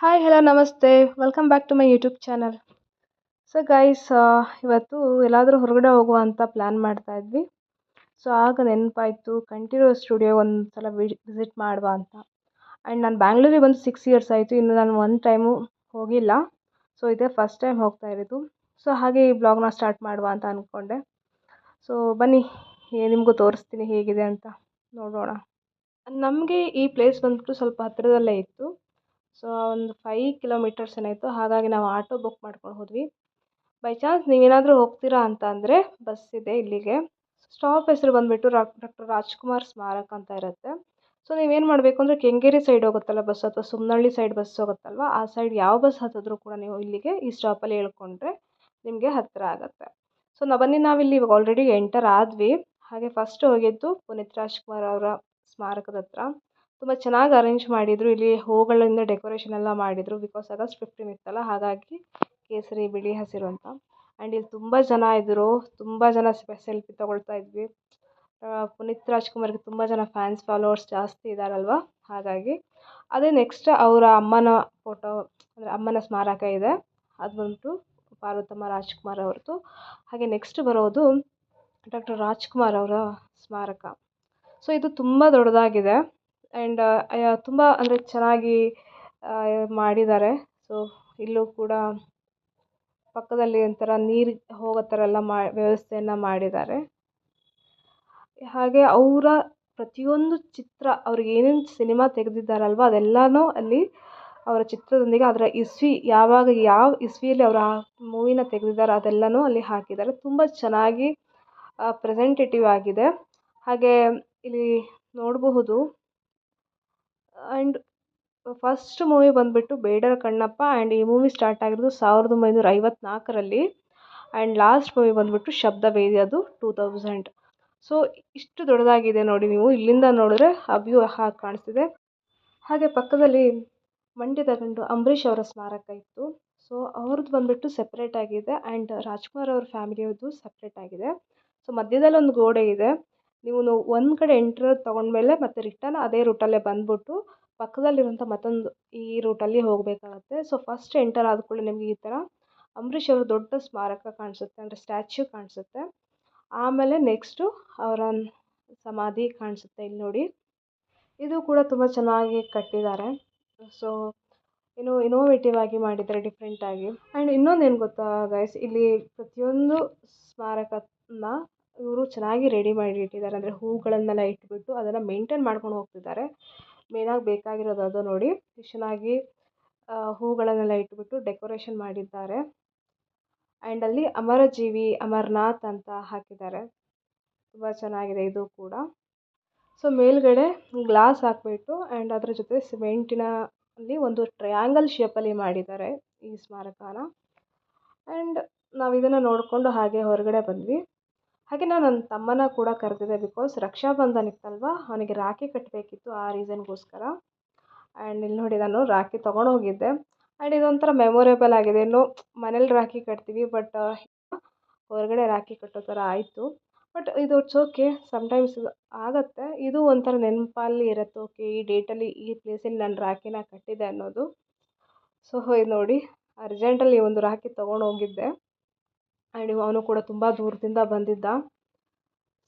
Hi hello ನಮಸ್ತೆ welcome back to my YouTube channel so guys ಇವತ್ತು ಎಲ್ಲಾದರೂ ಹೊರಗಡೆ ಹೋಗುವ ಅಂತ ಪ್ಲ್ಯಾನ್ ಮಾಡ್ತಾ ಇದ್ವಿ. ಸೊ ಆಗ ನೆನಪಾಯಿತು ಕಂಟಿನ್ಯೂ ಸ್ಟುಡಿಯೋ ಒಂದು ಸಲ ವಿಸಿಟ್ ಮಾಡುವ ಅಂತ. ಆ್ಯಂಡ್ ನಾನು ಬ್ಯಾಂಗ್ಳೂರಿಗೆ ಬಂದು ಸಿಕ್ಸ್ ಇಯರ್ಸ್ ಆಯಿತು. ಇನ್ನು ನಾನು ಒನ್ ಟೈಮು ಹೋಗಿಲ್ಲ. ಸೊ ಇದೇ ಫಸ್ಟ್ ಟೈಮ್ ಹೋಗ್ತಾ ಇರೋದು. ಸೊ ಹಾಗೆ ಈ ಬ್ಲಾಗ್ನ ಸ್ಟಾರ್ಟ್ ಮಾಡುವ ಅಂತ ಅಂದ್ಕೊಂಡೆ ಸೊ ಬನ್ನಿ ನಿಮಗೂ ತೋರಿಸ್ತೀನಿ ಹೇಗಿದೆ ಅಂತ ನೋಡೋಣ ನಮಗೆ ಈ ಪ್ಲೇಸ್ ಬಂದ್ಬಿಟ್ಟು ಸ್ವಲ್ಪ ಹತ್ತಿರದಲ್ಲೇ ಇತ್ತು. ಸೊ ಒಂದು ಫೈ ಕಿಲೋಮೀಟರ್ಸ್ ಏನಾಯಿತು, ಹಾಗಾಗಿ ನಾವು ಆಟೋ ಬುಕ್ ಮಾಡ್ಕೊಂಡು ಹೋದ್ವಿ. ಬೈ ಚಾನ್ಸ್ ನೀವೇನಾದರೂ ಹೋಗ್ತೀರಾ ಅಂತ ಅಂದರೆ ಬಸ್ ಇದೆ ಇಲ್ಲಿಗೆ. ಸ್ಟಾಪ್ ಹೆಸರು ಬಂದುಬಿಟ್ಟು ಡಾಕ್ಟರ್ ರಾಜ್ಕುಮಾರ್ ಸ್ಮಾರಕ ಅಂತ ಇರುತ್ತೆ. ಸೊ ನೀವೇನು ಮಾಡಬೇಕು ಅಂದರೆ, ಕೆಂಗೇರಿ ಸೈಡ್ ಹೋಗುತ್ತಲ್ಲ ಬಸ್ ಅಥವಾ ಸುಮ್ಮನಹಳ್ಳಿ ಸೈಡ್ ಬಸ್ ಹೋಗುತ್ತಲ್ವ, ಆ ಸೈಡ್ ಯಾವ ಬಸ್ ಹತ್ತಿದ್ರು ಕೂಡ ನೀವು ಇಲ್ಲಿಗೆ ಈ ಸ್ಟಾಪಲ್ಲಿ ಹೇಳ್ಕೊಂಡ್ರೆ ನಿಮಗೆ ಹತ್ತಿರ ಆಗುತ್ತೆ. ಸೊ ನಾ ಬನ್ನಿ, ನಾವಿಲ್ಲಿ ಇವಾಗ ಆಲ್ರೆಡಿ ಎಂಟರ್ ಆದ್ವಿ ಹಾಗೆ ಫಸ್ಟ್ ಹೋಗಿದ್ದು ಪುನೀತ್ ರಾಜ್ಕುಮಾರ್ ಅವರ ಸ್ಮಾರಕದ ಹತ್ರ. ತುಂಬ ಚೆನ್ನಾಗಿ ಅರೇಂಜ್ ಮಾಡಿದರು. ಇಲ್ಲಿ ಹೂಗಳಿಂದ ಡೆಕೋರೇಷನ್ ಎಲ್ಲ ಮಾಡಿದರು. ಬಿಕಾಸ್ ಆಗಸ್ಟ್ ಫಿಫ್ಟೀನ್ ಇತ್ತಲ್ಲ, ಹಾಗಾಗಿ ಕೇಸರಿ, ಬಿಳಿ, ಹಸಿರು ಅಂತ. ಆ್ಯಂಡ್ ಇಲ್ಲಿ ತುಂಬ ಜನ ಇದ್ದರು ತುಂಬ ಜನ ಸೆಲ್ಫಿ ತೊಗೊಳ್ತಾ ಇದ್ವಿ. ಪುನೀತ್ ರಾಜ್ಕುಮಾರ್ಗೆ ತುಂಬ ಜನ ಫ್ಯಾನ್ಸ್ ಫಾಲೋವರ್ಸ್ ಜಾಸ್ತಿ ಇದ್ದಾರಲ್ವ ಹಾಗಾಗಿ ಅದೇ ನೆಕ್ಸ್ಟ್ ಅವರ ಅಮ್ಮನ ಫೋಟೋ ಅಂದರೆ ಅಮ್ಮನ ಸ್ಮಾರಕ ಇದೆ. ಅದು ಬಂದ್ಬಿಟ್ಟು ಪಾರ್ವತಮ್ಮ ರಾಜ್ಕುಮಾರ್ ಅವ್ರದ್ದು ಹಾಗೆ ನೆಕ್ಸ್ಟ್ ಬರೋದು ಡಾಕ್ಟರ್ ರಾಜ್ಕುಮಾರ್ ಅವರ ಸ್ಮಾರಕ. ಸೊ ಇದು ತುಂಬ ದೊಡ್ಡದಾಗಿದೆ. ಆ್ಯಂಡ್ ತುಂಬ ಅಂದರೆ ಚೆನ್ನಾಗಿ ಮಾಡಿದ್ದಾರೆ. ಸೊ ಇಲ್ಲೂ ಕೂಡ ಪಕ್ಕದಲ್ಲಿ ಒಂಥರ ನೀರು ಹೋಗೋ ಥರ ಎಲ್ಲ ಮಾ, ವ್ಯವಸ್ಥೆಯನ್ನು ಮಾಡಿದ್ದಾರೆ. ಹಾಗೆ ಅವರ ಪ್ರತಿಯೊಂದು ಚಿತ್ರ, ಅವ್ರಿಗೆ ಏನೇನು ಸಿನಿಮಾ ತೆಗೆದಿದ್ದಾರಲ್ವ, ಅದೆಲ್ಲನೂ ಅಲ್ಲಿ ಅವರ ಚಿತ್ರದೊಂದಿಗೆ ಅದರ ಇಸ್ವಿ, ಯಾವಾಗ ಯಾವ ಇಸ್ವಿಯಲ್ಲಿ ಅವರು ಆ ಮೂವಿನ ತೆಗೆದಿದ್ದಾರೆ ಅದೆಲ್ಲನೂ ಅಲ್ಲಿ ಹಾಕಿದ್ದಾರೆ. ತುಂಬ ಚೆನ್ನಾಗಿ ಪ್ರೆಸೆಂಟೇಟಿವ್ ಆಗಿದೆ. ಹಾಗೆ ಇಲ್ಲಿ ನೋಡಬಹುದು ಫಸ್ಟ್ ಮೂವಿ ಬಂದುಬಿಟ್ಟು ಬೇಡರ ಕಣ್ಣಪ್ಪ ಆ್ಯಂಡ್ ಈ ಮೂವಿ ಸ್ಟಾರ್ಟ್ ಆಗಿರೋದು ಸಾವಿರದ ಒಂಬೈನೂರ ಐವತ್ನಾಲ್ಕರಲ್ಲಿ. ಆ್ಯಂಡ್ ಲಾಸ್ಟ್ ಮೂವಿ ಬಂದುಬಿಟ್ಟು ಶಬ್ದವೇದಿ ಅದು ಟೂ ತೌಸಂಡ್ ಸೊ ಇಷ್ಟು ದೊಡ್ಡದಾಗಿದೆ ನೋಡಿ ನೀವು. ಇಲ್ಲಿಂದ ನೋಡಿದ್ರೆ ಆ ವ್ಯೂ ಹಾಗೆ ಕಾಣಿಸ್ತಿದೆ. ಹಾಗೆ ಪಕ್ಕದಲ್ಲಿ ಮಂಡ್ಯದ ಗಂಡು ಅಂಬರೀಷ್ ಅವರ ಸ್ಮಾರಕ ಇತ್ತು. ಸೊ ಅವ್ರದ್ದು ಬಂದುಬಿಟ್ಟು ಸೆಪ್ರೇಟ್ ಆಗಿದೆ ಆ್ಯಂಡ್ ರಾಜ್ಕುಮಾರ್ ಅವ್ರ ಫ್ಯಾಮಿಲಿಯವ್ರದ್ದು ಸಪ್ರೇಟ್ ಆಗಿದೆ. ಸೊ ಮಧ್ಯದಲ್ಲಿ ಒಂದು ಗೋಡೆ ಇದೆ. ನೀವು ಒಂದು ಕಡೆ ಎಂಟ್ರ್ ತೊಗೊಂಡ್ಮೇಲೆ ಮತ್ತೆ ರಿಟರ್ನ್ ಅದೇ ರೂಟಲ್ಲೇ ಬಂದುಬಿಟ್ಟು ಪಕ್ಕದಲ್ಲಿರುವಂಥ ಮತ್ತೊಂದು ಈ ರೂಟಲ್ಲಿ ಹೋಗಬೇಕಾಗತ್ತೆ. ಸೊ ಫಸ್ಟ್ ಎಂಟರ್ ಆದ ಕೂಡಲೇ ನಿಮಗೆ ಈ ಥರ ಅಂಬರೀಷ್ ಅವರ ದೊಡ್ಡ ಸ್ಮಾರಕ ಕಾಣಿಸುತ್ತೆ, ಅಂದರೆ ಸ್ಟ್ಯಾಚ್ಯೂ ಕಾಣಿಸುತ್ತೆ. ಆಮೇಲೆ ನೆಕ್ಸ್ಟು ಅವರ ಸಮಾಧಿ ಕಾಣಿಸುತ್ತೆ ಇಲ್ಲಿ ನೋಡಿ. ಇದು ಕೂಡ ತುಂಬ ಚೆನ್ನಾಗಿ ಕಟ್ಟಿದ್ದಾರೆ. ಸೊ ಏನು ಇನೋವೇಟಿವ್ ಆಗಿ ಮಾಡಿದ್ದಾರೆ ಡಿಫ್ರೆಂಟಾಗಿ ಆ್ಯಂಡ್ ಇನ್ನೊಂದು ಏನು ಗೊತ್ತಾ ಗೈಸ್ ಇಲ್ಲಿ ಪ್ರತಿಯೊಂದು ಸ್ಮಾರಕನ ಇವರು ಚೆನ್ನಾಗಿ ರೆಡಿ ಮಾಡಿ ಇಟ್ಟಿದ್ದಾರೆ ಅಂದರೆ ಹೂಗಳನ್ನೆಲ್ಲ ಇಟ್ಬಿಟ್ಟು ಅದನ್ನು ಮೇಂಟೈನ್ ಮಾಡ್ಕೊಂಡು ಹೋಗ್ತಿದ್ದಾರೆ. ಮೇನಾಗಿ ಬೇಕಾಗಿರೋದು ಅದು ನೋಡಿ. ಚೆನ್ನಾಗಿ ಹೂಗಳನ್ನೆಲ್ಲ ಇಟ್ಬಿಟ್ಟು ಡೆಕೋರೇಷನ್ ಮಾಡಿದ್ದಾರೆ. ಆ್ಯಂಡ್ ಅಲ್ಲಿ ಅಮರಜೀವಿ, ಅಮರನಾಥ್ ಅಂತ ಹಾಕಿದ್ದಾರೆ. ತುಂಬ ಚೆನ್ನಾಗಿದೆ ಇದು ಕೂಡ. ಸೊ ಮೇಲ್ಗಡೆ ಗ್ಲಾಸ್ ಹಾಕಿಬಿಟ್ಟು ಆ್ಯಂಡ್ ಅದರ ಜೊತೆ ಸಿಮೆಂಟಿನ ಅಲ್ಲಿ ಒಂದು ಟ್ರಯಾಂಗಲ್ ಶೇಪಲ್ಲಿ ಮಾಡಿದ್ದಾರೆ ಈ ಸ್ಮಾರಕನ. ಆ್ಯಂಡ್ ನಾವು ಇದನ್ನು ನೋಡಿಕೊಂಡು ಹಾಗೆ ಹೊರಗಡೆ ಬಂದ್ವಿ. ಹಾಗೆ ನಾನು ನನ್ನ ತಮ್ಮನ ಕೂಡ ಕರೆದಿದ್ದೆ ಬಿಕಾಸ್ ರಕ್ಷಾಬಂಧನ ಇತ್ತಲ್ವ ಅವನಿಗೆ ರಾಖಿ ಕಟ್ಟಬೇಕಿತ್ತು ಆ ರೀಸನ್ಗೋಸ್ಕರ ಆ್ಯಂಡ್ ಇಲ್ಲಿ ನೋಡಿ ನಾನು ರಾಖಿ ತೊಗೊಂಡು ಹೋಗಿದ್ದೆ. ಆ್ಯಂಡ್ ಇದೊಂಥರ ಮೆಮೊರೇಬಲ್ ಆಗಿದೆ. ಇನ್ನು ಮನೇಲಿ ರಾಖಿ ಕಟ್ತೀವಿ ಬಟ್ ಹೊರಗಡೆ ರಾಖಿ ಕಟ್ಟೋ ಥರ ಆಯಿತು. ಬಟ್ ಇದು ಇಟ್ಸ್ ಓಕೆ ಸಮ್ಟೈಮ್ಸ್ ಆಗುತ್ತೆ. ಇದು ಒಂಥರ ನೆನಪಲ್ಲಿ ಇರುತ್ತೆ. ಓಕೆ ಈ ಡೇಟಲ್ಲಿ ಈ ಪ್ಲೇಸಲ್ಲಿ ನಾನು ರಾಖಿನ ಕಟ್ಟಿದೆ ಅನ್ನೋದು. ಸೊ ಇದು ನೋಡಿ ಅರ್ಜೆಂಟಲ್ಲಿ ಒಂದು ರಾಖಿ ತೊಗೊಂಡು ಹೋಗಿದ್ದೆ. ಆ್ಯಂಡ್ ಅವನು ಕೂಡ ತುಂಬ ದೂರದಿಂದ ಬಂದಿದ್ದ.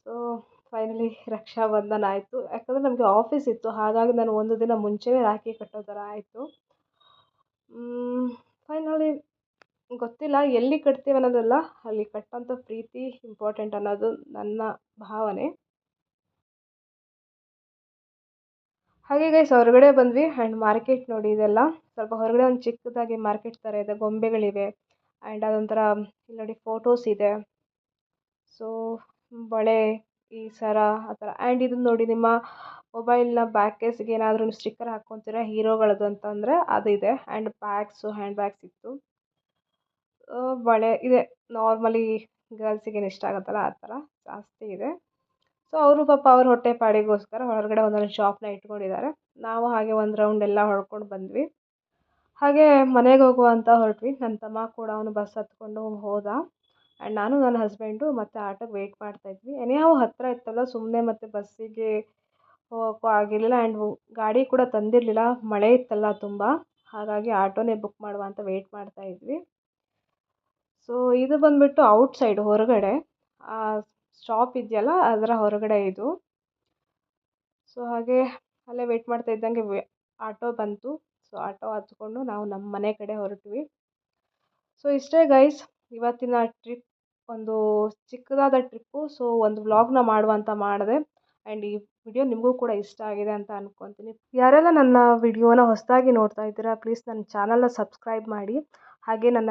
ಸೊ ಫೈನಲಿ ರಕ್ಷಾಬಂಧನ ಆಯಿತು. ಯಾಕಂದರೆ ನಮಗೆ ಆಫೀಸ್ ಇತ್ತು. ಹಾಗಾಗಿ ನಾನು ಒಂದು ದಿನ ಮುಂಚೆನೇ ರಾಖಿ ಕಟ್ಟೋ ಥರ ಆಯಿತು. ಫೈನಲಿ ಗೊತ್ತಿಲ್ಲ ಎಲ್ಲಿ ಕಟ್ತೀವಿ ಅನ್ನೋದಲ್ಲ, ಅಲ್ಲಿ ಕಟ್ಟೋಂಥ ಪ್ರೀತಿ ಇಂಪಾರ್ಟೆಂಟ್ ಅನ್ನೋದು ನನ್ನ ಭಾವನೆ. ಹಾಗೆ ಗೈಸ್ ಹೊರಗಡೆ ಬಂದ್ವಿ. ಆ್ಯಂಡ್ ಮಾರ್ಕೆಟ್ ನೋಡಿ ಇದೆಲ್ಲ. ಸ್ವಲ್ಪ ಹೊರಗಡೆ ಒಂದು ಚಿಕ್ಕದಾಗಿ ಮಾರ್ಕೆಟ್ ಥರ ಇದೆ. ಗೊಂಬೆಗಳಿವೆ. ಆ್ಯಂಡ್ ಅದೊಂಥರ, ಇಲ್ಲಿ ಫೋಟೋಸ್ ಇದೆ. ಸೊ ಬಳೆ, ಈ ಸರ, ಆ ಥರ. ಆ್ಯಂಡ್ ಇದನ್ನು ನೋಡಿ ನಿಮ್ಮ ಮೊಬೈಲ್ನ ಬ್ಯಾಕ್ ಕೇಸಿಗೆ ಏನಾದರೂ ಸ್ಟಿಕ್ಕರ್ ಹಾಕ್ಕೊತೀರ, ಹೀರೋಗಳದ್ದು ಅಂತಂದರೆ ಅದಿದೆ ಆ್ಯಂಡ್ ಬ್ಯಾಗ್ಸು ಹ್ಯಾಂಡ್ ಬ್ಯಾಗ್ಸ್ ಇತ್ತು. ಬಳೆ ಇದೆ. ನಾರ್ಮಲಿ ಗರ್ಲ್ಸಿಗೇನು ಇಷ್ಟ ಆಗುತ್ತಲ್ಲ, ಆ ಥರ ಜಾಸ್ತಿ ಇದೆ. ಸೊ ಅವರು ಪಾಪ ಅವ್ರ ಹೊಟ್ಟೆ ಪಾಡಿಗೋಸ್ಕರ ಹೊರಗಡೆ ಒಂದೊಂದು ಶಾಪ್ನ ಇಟ್ಕೊಂಡಿದ್ದಾರೆ. ನಾವು ಹಾಗೆ ಒಂದು ರೌಂಡ್ ಎಲ್ಲ ಹೊಡ್ಕೊಂಡು ಬಂದ್ವಿ. ಹಾಗೆ ಮನೆಗೆ ಹೋಗುವ ಅಂತ ಹೊರಟ್ವಿ. ನನ್ನ ತಮ್ಮ ಕೂಡ ಅವನು ಬಸ್ ಹತ್ಕೊಂಡು ಹೋದ. ಆ್ಯಂಡ್ ನಾನು ನನ್ನ ಹಸ್ಬೆಂಡು ಮತ್ತು ಆಟೋಗೆ ವೆಯ್ಟ್ ಮಾಡ್ತಾಯಿದ್ವಿ ಎನಿಹೌ ಹತ್ತಿರ ಇತ್ತಲ್ಲ ಸುಮ್ಮನೆ ಮತ್ತು ಬಸ್ಸಿಗೆ ಹೋಗೋಕ್ಕೂ ಆಗಿರಲಿಲ್ಲ ಆ್ಯಂಡ್ ಗಾಡಿ ಕೂಡ ತಂದಿರಲಿಲ್ಲ. ಮಳೆ ಇತ್ತಲ್ಲ ತುಂಬ. ಹಾಗಾಗಿ ಆಟೋನೇ ಬುಕ್ ಮಾಡುವ ಅಂತ ವೆಯ್ಟ್ ಮಾಡ್ತಾ ಇದ್ವಿ. ಸೊ ಇದು ಬಂದುಬಿಟ್ಟು ಔಟ್ ಸೈಡ್ ಹೊರಗಡೆ ಸ್ಟಾಪ್ ಇದೆಯಲ್ಲ, ಅದರ ಹೊರಗಡೆ ಇದು. ಸೊ ಹಾಗೆ ಅಲ್ಲೇ ವೆಯ್ಟ್ ಮಾಡ್ತಾ ಇದ್ದಂಗೆ ಆಟೋ ಬಂತು. ಸೊ ಆಟೋ ಹತ್ಕೊಂಡು ನಾವು ನಮ್ಮ ಮನೆ ಕಡೆ ಹೊರಟ್ವಿ. ಸೊ ಇಷ್ಟೇ ಗೈಸ್ ಇವತ್ತಿನ ಟ್ರಿಪ್ ಒಂದು ಚಿಕ್ಕದಾದ ಟ್ರಿಪ್ಪು ಸೊ ಒಂದು ವ್ಲಾಗ್ನ ಮಾಡುವಂತ ಮಾಡಿದೆ. ಆ್ಯಂಡ್ ಈ ವಿಡಿಯೋ ನಿಮಗೂ ಕೂಡ ಇಷ್ಟ ಆಗಿದೆ ಅಂತ ಅಂದ್ಕೊತೀನಿ ಯಾರೆಲ್ಲ ನನ್ನ ವಿಡಿಯೋನ ಹೊಸದಾಗಿ ನೋಡ್ತಾ ಇದ್ದೀರಾ ಪ್ಲೀಸ್ ನನ್ನ ಚಾನಲ್ನ ಸಬ್ಸ್ಕ್ರೈಬ್ ಮಾಡಿ. ಹಾಗೆ ನನ್ನ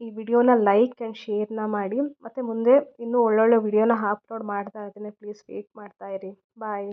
ಈ ವಿಡಿಯೋನ ಲೈಕ್ ಆ್ಯಂಡ್ ಶೇರ್ನ ಮಾಡಿ. ಮತ್ತು ಮುಂದೆ ಇನ್ನೂ ಒಳ್ಳೊಳ್ಳೆ ವಿಡಿಯೋನ ಅಪ್ಲೋಡ್ ಮಾಡ್ತಾ ಇರ್ತೀನಿ. ಪ್ಲೀಸ್ ವೇಟ್ ಮಾಡ್ತಾ ಇರಿ. ಬಾಯ್